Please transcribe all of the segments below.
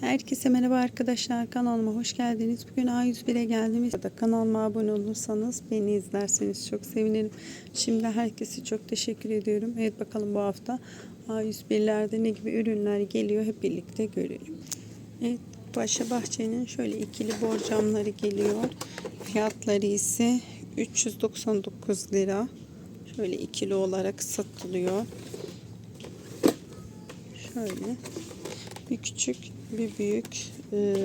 Herkese merhaba arkadaşlar kanalıma hoş geldiniz. Bugün A101'e geldiğimiz da kanalıma abone olursanız beni izlerseniz çok sevinirim. Şimdi herkese çok teşekkür ediyorum. Evet bakalım bu hafta A101'lerde ne gibi ürünler geliyor hep birlikte görelim. Evet Paşa Bahçe'nin şöyle ikili borcamları geliyor. Fiyatları ise 399 lira. Şöyle ikili olarak satılıyor. Şöyle bir küçük bir büyük e,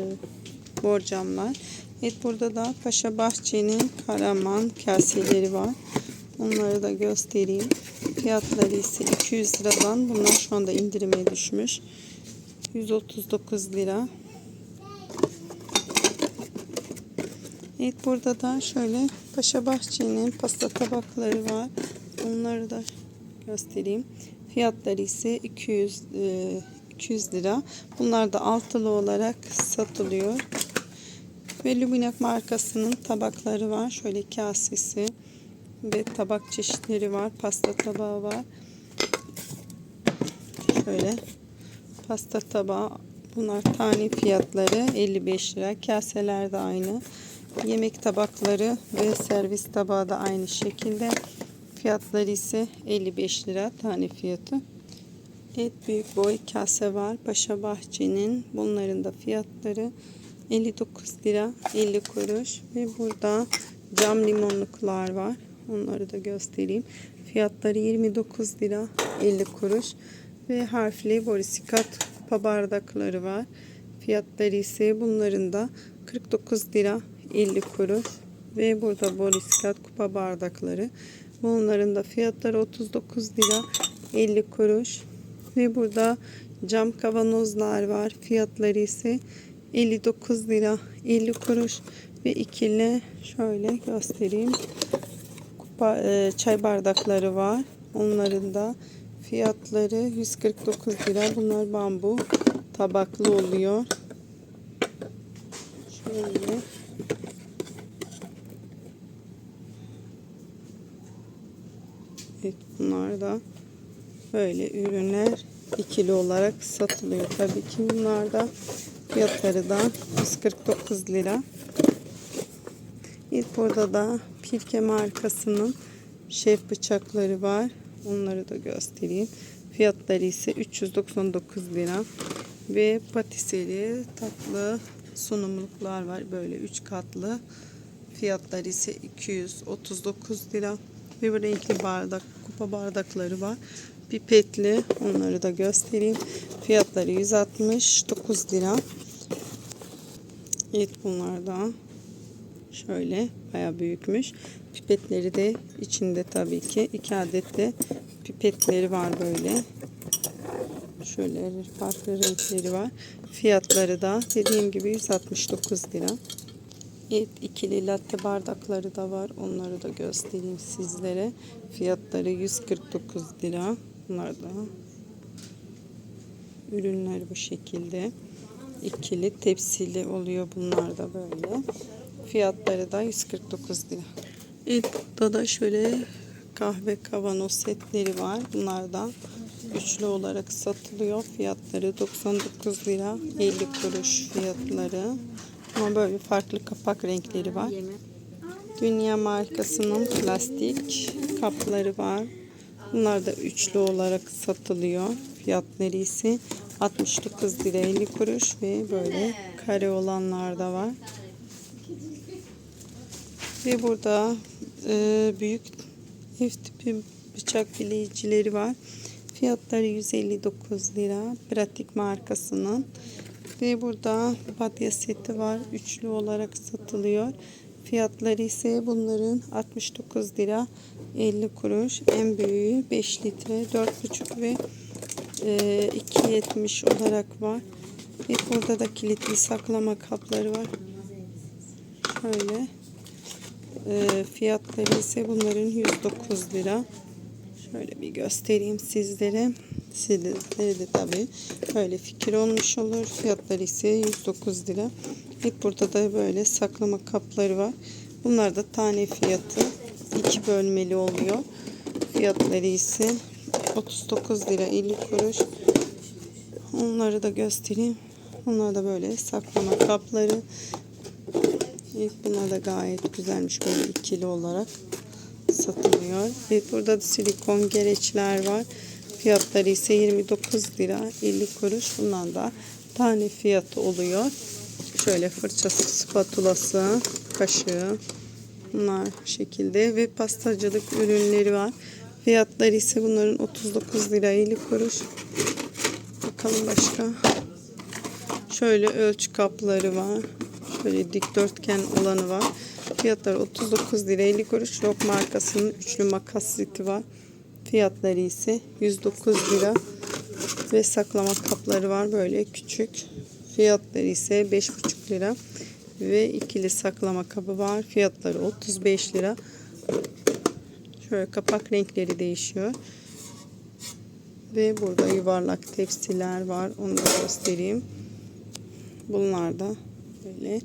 borcamlar. Evet burada da Paşa Bahçe'nin Karaman kaseleri var. Onları da göstereyim. Fiyatları ise 200 liradan. Bunlar şu anda indirime düşmüş. 139 lira. Evet burada da şöyle Paşa Bahçe'nin pasta tabakları var. Onları da göstereyim. Fiyatları ise 200 e, 200 lira. Bunlar da altılı olarak satılıyor. Ve Luminak markasının tabakları var. Şöyle kasesi ve tabak çeşitleri var. Pasta tabağı var. Şöyle pasta tabağı. Bunlar tane fiyatları 55 lira. Kaseler de aynı. Yemek tabakları ve servis tabağı da aynı şekilde. Fiyatları ise 55 lira tane fiyatı. Evet büyük boy kase var. Paşa Bahçe'nin. Bunların da fiyatları 59 lira 50 kuruş. Ve burada cam limonluklar var. Onları da göstereyim. Fiyatları 29 lira 50 kuruş. Ve harfli borisikat kupa bardakları var. Fiyatları ise bunların da 49 lira 50 kuruş. Ve burada borisikat kupa bardakları. Bunların da fiyatları 39 lira 50 kuruş. Ve burada cam kavanozlar var. Fiyatları ise 59 lira 50 kuruş ve ikili şöyle göstereyim. Kupa, e, çay bardakları var. Onların da fiyatları 149 lira. Bunlar bambu tabaklı oluyor. Şöyle. Evet bunlar da böyle ürünler ikili olarak satılıyor. Tabii ki bunlar da fiyatları da 149 lira. İlk burada da Pirke markasının şef bıçakları var. Onları da göstereyim. Fiyatları ise 399 lira. Ve patiseri tatlı sunumluklar var. Böyle 3 katlı. Fiyatları ise 239 lira. Ve bu renkli bardak, kupa bardakları var. Pipetli. Onları da göstereyim. Fiyatları 169 lira. Evet bunlar da şöyle baya büyükmüş. Pipetleri de içinde tabii ki. iki adet de pipetleri var böyle. Şöyle farklı renkleri var. Fiyatları da dediğim gibi 169 lira. Evet ikili latte bardakları da var. Onları da göstereyim sizlere. Fiyatları 149 lira. Bunlar da ürünler bu şekilde. İkili tepsili oluyor bunlar da böyle. Fiyatları da 149 lira. Evet burada da şöyle kahve kavanoz setleri var. Bunlardan üçlü olarak satılıyor. Fiyatları 99 lira 50 kuruş fiyatları. Ama böyle farklı kapak renkleri var. Dünya markasının plastik kapları var. Bunlar da üçlü olarak satılıyor. Fiyatları ise 69 lira 50 kuruş ve böyle kare olanlar da var. Ve burada e, büyük ev tipi bıçak bileyicileri var. Fiyatları 159 lira. Pratik markasının. Ve burada batya seti var. Üçlü olarak satılıyor. Fiyatları ise bunların 69 lira 50 kuruş. En büyüğü 5 litre 4,5 ve e, 2.70 olarak var. Ve burada da kilitli saklama kapları var. Şöyle. E, fiyatları ise bunların 109 lira. Şöyle bir göstereyim sizlere. Sizlere de tabi böyle fikir olmuş olur. Fiyatları ise 109 lira. Evet burada da böyle saklama kapları var. Bunlar da tane fiyatı iki bölmeli oluyor. Fiyatları ise 39 lira 50 kuruş. Onları da göstereyim. Bunlar da böyle saklama kapları. Evet, bunlar da gayet güzelmiş böyle ikili olarak satılıyor. Evet, burada da silikon gereçler var. Fiyatları ise 29 lira 50 kuruş. Bundan da tane fiyatı oluyor. Şöyle fırçası, spatulası, kaşığı. Bunlar bu şekilde ve pastacılık ürünleri var. Fiyatları ise bunların 39 lira 50 kuruş. Bakalım başka. Şöyle ölçü kapları var. Şöyle dikdörtgen olanı var. Fiyatları 39 lira 50 kuruş. Rock markasının üçlü makas seti var. Fiyatları ise 109 lira. Ve saklama kapları var böyle küçük. Fiyatları ise 5,5 lira. Ve ikili saklama kabı var. Fiyatları 35 lira. Şöyle kapak renkleri değişiyor. Ve burada yuvarlak tepsiler var. Onu da göstereyim. Bunlar da böyle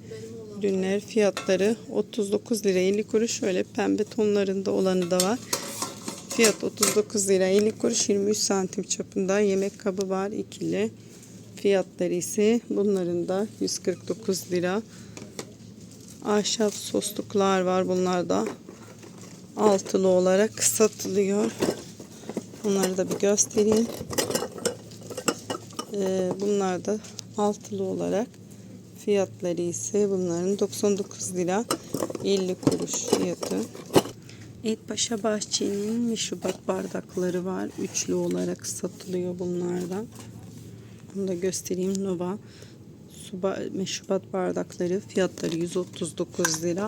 ürünler fiyatları 39 lira 50 kuruş. Şöyle pembe tonlarında olanı da var. Fiyat 39 lira 50 kuruş 23 santim çapında yemek kabı var ikili. Fiyatları ise bunların da 149 lira. Ahşap sosluklar var. Bunlar da altılı olarak satılıyor. Bunları da bir göstereyim. Ee, bunlar da altılı olarak fiyatları ise bunların 99 lira 50 kuruş fiyatı. Etpaşa Bahçe'nin meşrubat bardakları var. Üçlü olarak satılıyor bunlardan. Bunu da göstereyim. Nova su meşrubat bardakları fiyatları 139 lira.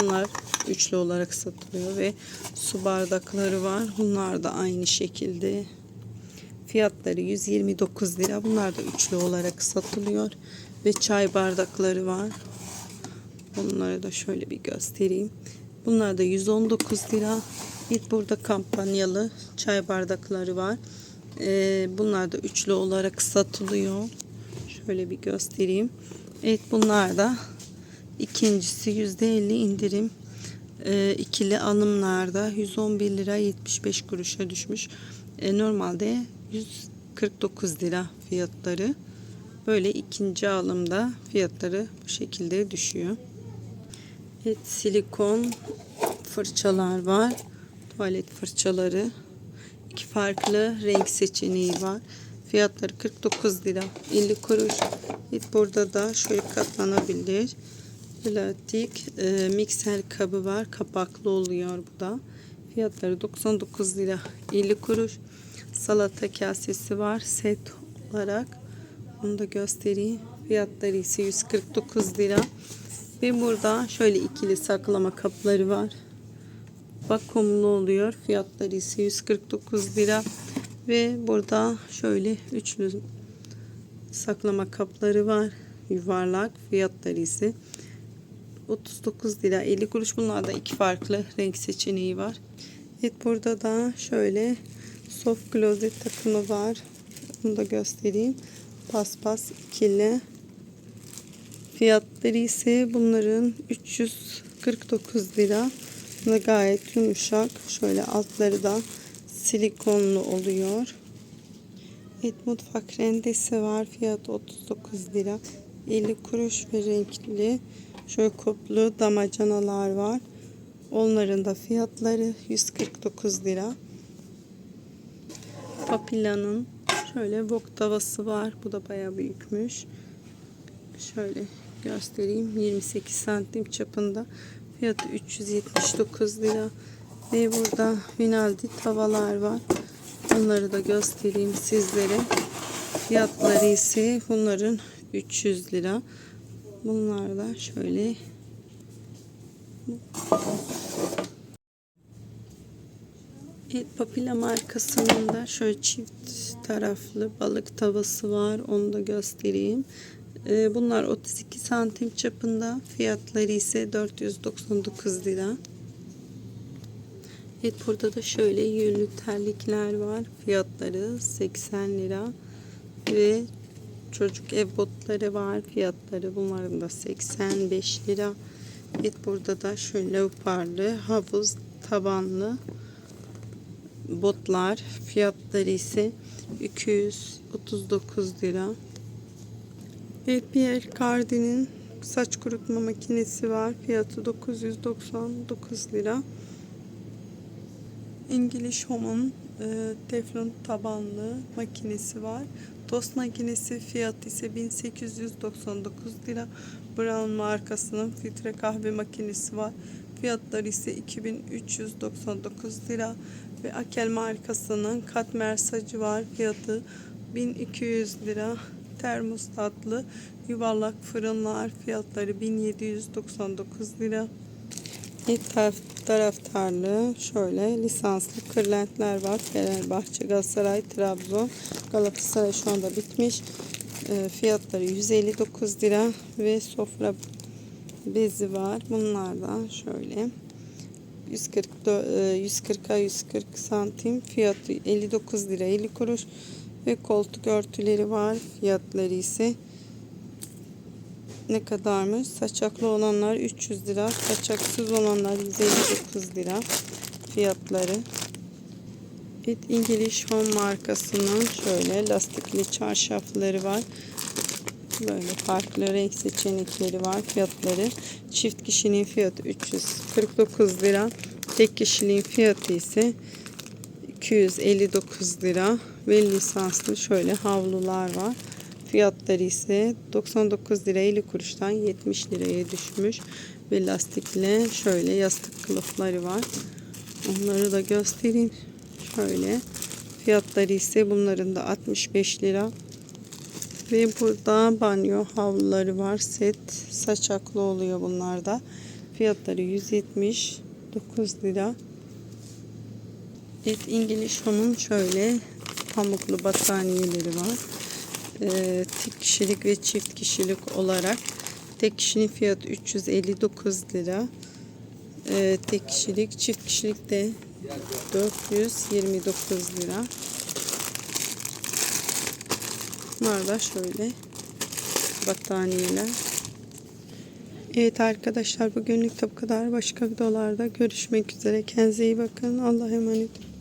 Bunlar üçlü olarak satılıyor ve su bardakları var. Bunlar da aynı şekilde fiyatları 129 lira. Bunlar da üçlü olarak satılıyor ve çay bardakları var. Bunları da şöyle bir göstereyim. Bunlar da 119 lira. Bir burada kampanyalı çay bardakları var. Ee, bunlar da üçlü olarak satılıyor. Şöyle bir göstereyim. Evet bunlar da ikincisi %50 indirim. Ee, ikili alımlarda 111 lira 75 kuruşa düşmüş. Ee, normalde 149 lira fiyatları. Böyle ikinci alımda fiyatları bu şekilde düşüyor. Evet silikon fırçalar var. Tuvalet fırçaları. İki farklı renk seçeneği var. Fiyatları 49 lira 50 kuruş. Burada da şöyle katlanabilir. Plastik e, mikser kabı var. Kapaklı oluyor bu da. Fiyatları 99 lira 50 kuruş. Salata kasesi var set olarak. Onu da göstereyim. Fiyatları ise 149 lira. Ve burada şöyle ikili saklama kapları var. Vakumlu oluyor. Fiyatları ise 149 lira. Ve burada şöyle üçlü saklama kapları var. Yuvarlak. Fiyatları ise 39 lira 50 kuruş. Bunlarda iki farklı renk seçeneği var. Evet burada da şöyle soft closet takımı var. Bunu da göstereyim. Paspas ikili. Fiyatları ise bunların 349 lira. Ve gayet yumuşak. Şöyle altları da silikonlu oluyor. Evet mutfak rendesi var. Fiyatı 39 lira. 50 kuruş ve renkli. Şöyle koplu damacanalar var. Onların da fiyatları 149 lira. Papila'nın şöyle wok tavası var. Bu da baya büyükmüş. Şöyle göstereyim. 28 santim çapında. Fiyatı 379 lira. Ve burada Vinaldi tavalar var. Onları da göstereyim sizlere. Fiyatları ise bunların 300 lira. Bunlar da şöyle Evet, Papila markasının da şöyle çift taraflı balık tavası var. Onu da göstereyim. Ee, bunlar 32 santim çapında. Fiyatları ise 499 lira. Evet burada da şöyle yünlü terlikler var. Fiyatları 80 lira. Ve çocuk ev botları var. Fiyatları bunların da 85 lira. Evet burada da şöyle leoparlı havuz tabanlı botlar. Fiyatları ise 239 lira. Evet Pierre Cardin'in saç kurutma makinesi var. Fiyatı 999 lira. English Home'un e, teflon tabanlı makinesi var. Tost makinesi fiyatı ise 1899 lira. Brown markasının filtre kahve makinesi var. Fiyatları ise 2399 lira. Ve Akel markasının katmer sacı var. Fiyatı 1200 lira. Termostatlı yuvarlak fırınlar fiyatları 1799 lira. İlk taraf, taraftarlı şöyle lisanslı kırlentler var. Fenerbahçe, Galatasaray, Trabzon, Galatasaray şu anda bitmiş. E, fiyatları 159 lira ve sofra bezi var. Bunlardan şöyle 140 140'a 140 santim fiyatı 59 lira 50 kuruş ve koltuk örtüleri var. Fiyatları ise ne kadarmış? Saçaklı olanlar 300 lira, saçaksız olanlar 159 lira fiyatları. Evet, İngiliz Home markasının şöyle lastikli çarşafları var. Böyle farklı renk seçenekleri var. Fiyatları çift kişinin fiyatı 349 lira. Tek kişiliğin fiyatı ise 259 lira ve lisanslı şöyle havlular var. Fiyatları ise 99 lira 50 kuruştan 70 liraya düşmüş ve lastikli şöyle yastık kılıfları var. Onları da göstereyim. Şöyle fiyatları ise bunların da 65 lira. Ve burada banyo havluları var. Set saçaklı oluyor bunlarda. Fiyatları 179 lira. Evet İngiliz Home'un şöyle pamuklu battaniyeleri var. Ee, tek kişilik ve çift kişilik olarak tek kişinin fiyatı 359 lira. Ee, tek kişilik, çift kişilik de 429 lira. Bunlar da şöyle battaniyeler. Evet arkadaşlar bugünlük de bu kadar. Başka videolarda görüşmek üzere. Kendinize iyi bakın. Allah'a emanet olun.